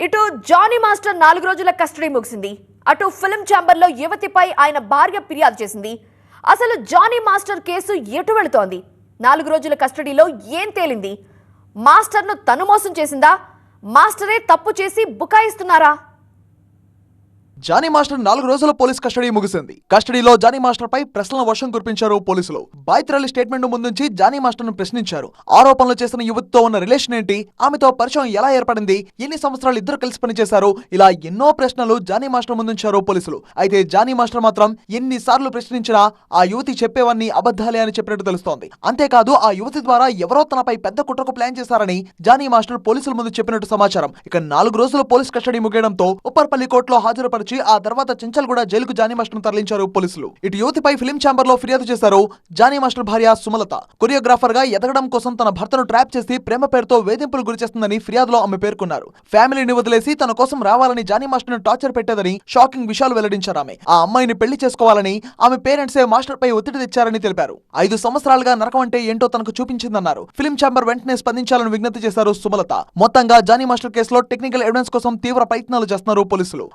ఇటు Johnny master నాలుగు రోజుల కస్టడీ ముగిసింది. అటు ఫిల్మ్ ఛాంబర్లో యువతిపై ఆయన భార్య ఫిర్యాదు చేసింది. అసలు జానీ మాస్టర్ కేసు ఎటు వెళుతోంది? నాలుగు రోజుల కస్టడీలో ఏం తేలింది? మాస్టర్ను తను మోసం చేసిందా? మాస్టరే తప్పు చేసి బుకాయిస్తున్నారా? జానీ మాస్టర్ నాలుగు రోజుల పోలీస్ కస్టడీ ముగిసింది. కస్టడీలో జానీ మాస్టర్ పై ప్రశ్నల వర్షం కురిపించారు పోలీసులు. బాధితురాలి స్టేట్మెంట్ ముందుంచి జానీ మాస్టర్ను ప్రశ్నించారు. ఆరోపణలు చేసిన యువతితో ఉన్న రిలేషన్ ఏంటి? ఆమెతో పరిచయం ఎలా ఏర్పడింది? ఎన్ని సంవత్సరాలు ఇద్దరు కలిసి పనిచేశారు? ఇలా ఎన్నో ప్రశ్నలు జానీ మాస్టర్ ముందుంచారు పోలీసులు. అయితే జానీ మాస్టర్ మాత్రం ఎన్ని సార్లు ప్రశ్నించినా ఆ యువతి చెప్పేవన్నీ అబద్ధాలే అని చెప్పినట్టు తెలుస్తోంది. అంతేకాదు ఆ యువతి ద్వారా ఎవరో తనపై పెద్ద కుట్రకు ప్లాన్ చేశారని జానీ మాస్టర్ పోలీసుల ముందు చెప్పినట్టు సమాచారం. ఇక నాలుగు రోజులు పోలీస్ కస్టడీ ముగియడంతో ఉప్పర్పల్లి కోర్టులో హాజరుపరిచి ఆ తర్వాత చెంచల్గూడ జైలుకు జానీ మాస్టర్ తరలించారు పోలీసులు. ఇటు యువతిపై ఫిలిం ఛాంబర్లో ఫిర్యాదు చేశారు జానీ మాస్టర్ భార్య సుమలత. కొరియోగ్రాఫర్గా ఎదగడం కోసం తన భర్తను ట్రాప్ చేసి ప్రేమ పేరుతో వేధింపులు గురి చేస్తుందని ఫిర్యాదులో ఆమె పేర్కొన్నారు. ఫ్యామిలీని వదిలేసి తన కోసం రావాలని జానీ మాస్టర్ను టార్చర్ పెట్టేదని షాకింగ్ విషయాలు వెల్లడించారు ఆమె. ఆ అమ్మాయిని పెళ్ళి చేసుకోవాలని ఆమె పేరెంట్స్ మాస్టర్ పై ఒత్తిడి తెచ్చారని తెలిపారు. ఐదు సంవత్సరాలుగా నరకం అంటే ఏంటో తనకు చూపించిందన్నారు. ఫిలిం ఛాంబర్ వెంటనే స్పందించాలని విజ్ఞప్తి చేశారు సుమలత. మొత్తంగా జానీ మాస్టర్ కేసులో టెక్నికల్ ఎవిడెన్స్ కోసం తీవ్ర ప్రయత్నాలు చేస్తున్నారు పోలీసులు.